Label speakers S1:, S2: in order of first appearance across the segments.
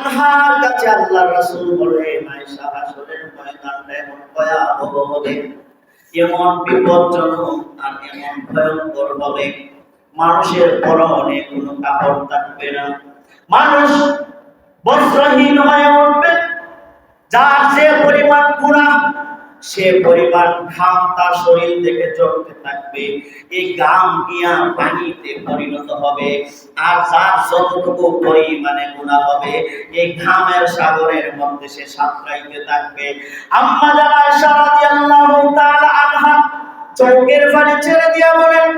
S1: আনহার কাছে আল্লাহ রাসূল বলেন আয়েশা হাসরের ময়দানটা এমন ভয়াবহ হবে, এমন বিপজ্জনক আর এমন ভয়ঙ্কর হবে। মানুষের পরনে কোনো কাপড় থাকবে না। মানুষ বস্ত্রহীন হয়ে উঠবে, যার যে পরিমাণ গুণা সে পরিমাণ ঘাম তার শরীর থেকে চলতে থাকবে। এই ঘাম গিয়া পানিতে পরিণত হবে আর যার যতটুকু পরিমাণে গুণা হবে, এই ঘামের সাগরের মধ্যে সে সাঁতরাইতে থাকবে। আম্মা যারা আয়েশা রাদিয়াল্লাহু তাআলা আনহা চোখের পানি ছেড়ে দিয়া বলেন,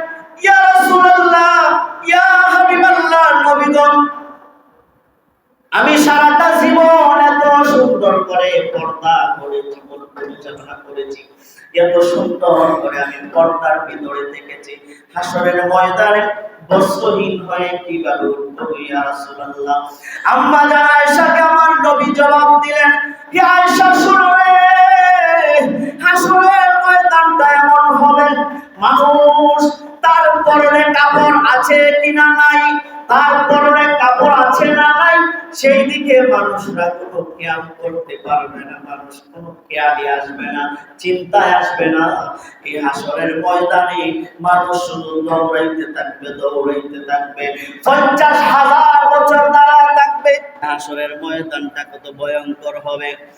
S1: ইয়া রাসূলুল্লাহ, ইয়া হাবিবাল্লাহ নবীগণ, আমি সারাটা জীবন পর্দা করে, জীবন পরিচালনা করেছি। এত করে আমি পর্দার ভিতরে হাসরের ময়দানে বস্ত্রহীন হয়ে কীভাবে ইয়া রাসূলুল্লাহ। আম্মা জান আয়েশাকে আমার নবী জবাব দিলেন আয়েশা, শুনো রে। হাসরের ময়দানটা এমন হবে, মানুষ তার পরনে কাপড় আছে কিনা নাই? তার পরনে কাপড় আছে না নাই? সেই দিকে মানুষরা কোনো খেয়াল করতে পারবে না, মানুষ কোনো খেয়ালই আসবে না, চিন্তায় আসবে না। এই আসরের ময়দানে মানুষ শুধু দৌড়াইতে থাকবে দৌড়াইতে থাকবে। পঞ্চাশ হাজার বছর থাকবে। আসরের ময়দানটা কত ভয়ঙ্কর হবে।